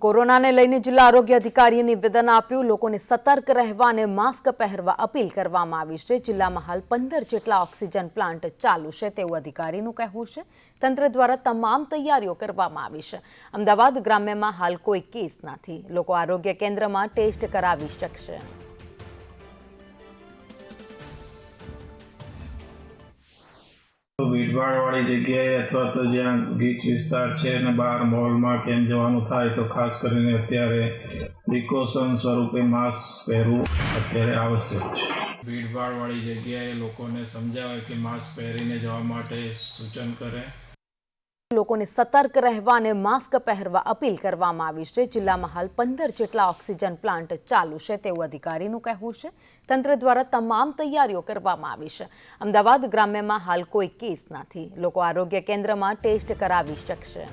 કોરોનાને લઈને જિલ્લા આરોગ્ય અધિકારીએ નિવેદન આપ્યું. લોકોને સતર્ક રહેવા અને માસ્ક પહેરવા અપીલ કરવામાં આવી છે. જિલ્લામાં હાલ પંદર જેટલા ઓક્સિજન પ્લાન્ટ ચાલુ છે તેવું અધિકારીનું કહેવું છે. તંત્ર દ્વારા તમામ તૈયારીઓ કરવામાં આવી છે. અમદાવાદ ગ્રામ્યમાં હાલ કોઈ કેસ નથી. લોકો આરોગ્ય કેન્દ્રમાં ટેસ્ટ કરાવી શકશે. ભીડભાડવાળી જગ્યાએ અથવા તો જ્યાં ગીચ વિસ્તાર છે અને બહાર મોલમાં કેમ જવાનું થાય તો ખાસ કરીને અત્યારે પ્રિકોશન સ્વરૂપે માસ્ક પહેરવું અત્યારે આવશ્યક છે. ભીડભાડવાળી જગ્યાએ લોકોને સમજાવે કે માસ્ક પહેરીને જવા માટે સૂચન કરે. લોકોને સતર્ક રહેવા અને માસ્ક પહેરવા અપીલ કરવામાં આવી છે. જિલ્લામાં હાલ પંદર જેટલા ઓક્સિજન પ્લાન્ટ ચાલુ છે તેવું અધિકારીનું કહેવું છે. તંત્ર દ્વારા તમામ તૈયારીઓ કરવામાં આવી છે. અમદાવાદ ગ્રામ્યમાં હાલ કોઈ કેસ નથી. લોકો આરોગ્ય કેન્દ્રમાં ટેસ્ટ કરાવી શકશે.